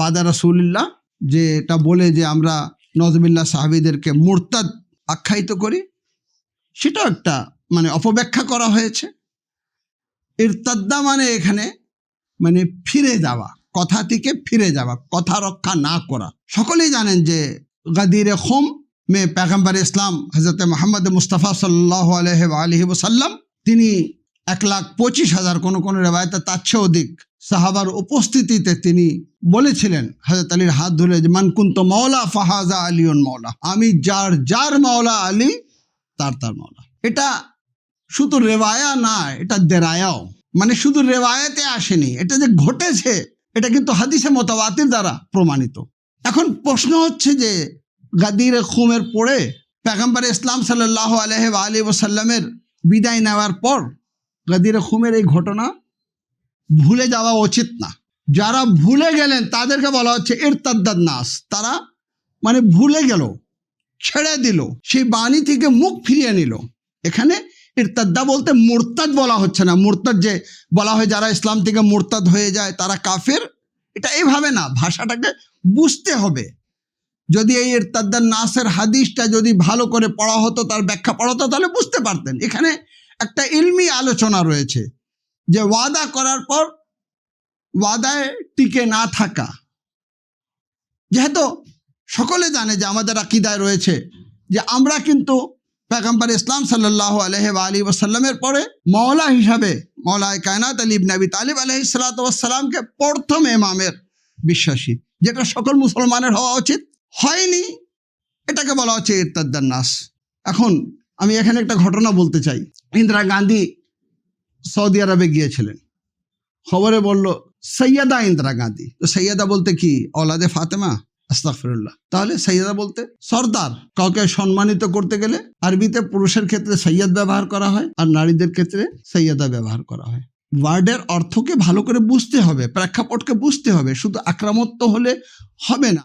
বাদা রাসুলিল্লাহ, যে এটা বলে যে আমরা নজমিল্লা সাহাবিদেরকে মোরতাদ আখ্যায়িত করি, সেটাও একটা মানে অপব্যাখ্যা করা হয়েছে। ইরতাদ্দা মানে এখানে মানে ফিরে যাওয়া, কথা থেকে ফিরে যাওয়া, কথা রক্ষা না করা। সকলেই জানেন যে গাদির হোম মে পেগম্বর ইসলাম হজরত মোহাম্মদ মুস্তফা সাল্লাহ আলহ তিনি এক লাখ পঁচিশ হাজার কোনো কোনো রেবায়তে তার চেয়ে অধিক সাহাবার উপস্থিতিতে তিনি বলেছিলেন হজরত আলীর হাত ধরে যে মানকুন্ত মৌলা ফাহাজা আলিউন মৌলা আমি যার যার মাওলা আলী, তার তার মৌলা এটা শুধু রেওয়ায়া না, এটা দেরায়াও। মানে শুধু রেওয়ায়াতে আসেনি, এটা যে ঘটেছে, এটা কিন্তু হাদিসে মোতাবাতির দ্বারা প্রমাণিত। এখন প্রশ্ন হচ্ছে যে, গাদির খুমের পরে পেগম্বর ইসলাম সাল্লাহ আলহ আলী ওসাল্লামের বিদায় নেওয়ার পর গাদির খুমের এই ঘটনা ভুলে যাওয়া উচিত না। যারা ভুলে গেলেন, তাদেরকে বলা হচ্ছে ইরতাদ্দাদ নাস। তারা মানে ভুলে গেল, ছেড়ে দিল, সেই বাণী থেকে মুখ ফিরিয়ে নিল। এখানে ইরতাদ্দা বলতে মোরতাদ বলা হচ্ছে না। মোরতাদ যে বলা হয়, যারা ইসলাম থেকে মোরতাদ হয়ে যায়, তারা কাফের। এটা এইভাবে না, ভাষাটাকে বুঝতে হবে। যদি এই ইরতাদ্দার নাসের হাদিসটা যদি ভালো করে পড়া হতো, তার ব্যাখ্যা পড়া হতো, তাহলে বুঝতে পারতেন। এখানে একটা ইলমি আলোচনা রয়েছে, যে ওয়াদা করার পর ওয়াদায় টিকে না থাকা। যেহেতু সকলে জানে যে আমাদের আকিদায় রয়েছে যে আমরা কিন্তু পেগম্বর ইসলাম সাল্লাহ আলহ আলী ওসাল্লামের পরে মৌলা হিসাবে মৌলায় কায়নাত আলী নবী তালিব আলহ সালাতামকে প্রথম এমামের বিশ্বাসী, যেটা সকল মুসলমানের হওয়া উচিত। হয়নি, এটাকে বলা হচ্ছে ইরতাদ্দার নাস। এখন আমি এখানে একটা ঘটনা বলতে চাই। ইন্দিরা গান্ধী সৌদি আরবে গিয়েছিলেন। খবরে বলল সৈয়দা ইন্দিরা গান্ধী। তো সৈয়দা বলতে কি? অলাদে ফাতেমা আস্তাফিরুল্লাহ তাহলে সৈয়দা বলতে সর্দার। কাউকে সম্মানিত করতে গেলে আরবিতে পুরুষের ক্ষেত্রে সৈয়দ ব্যবহার করা হয় আর নারীদের ক্ষেত্রে সৈয়দা ব্যবহার করা হয়। ওয়ার্ডের অর্থকে ভালো করে বুঝতে হবে, প্রেক্ষাপটকে বুঝতে হবে। শুধু আক্রামত্ব হলে হবে না।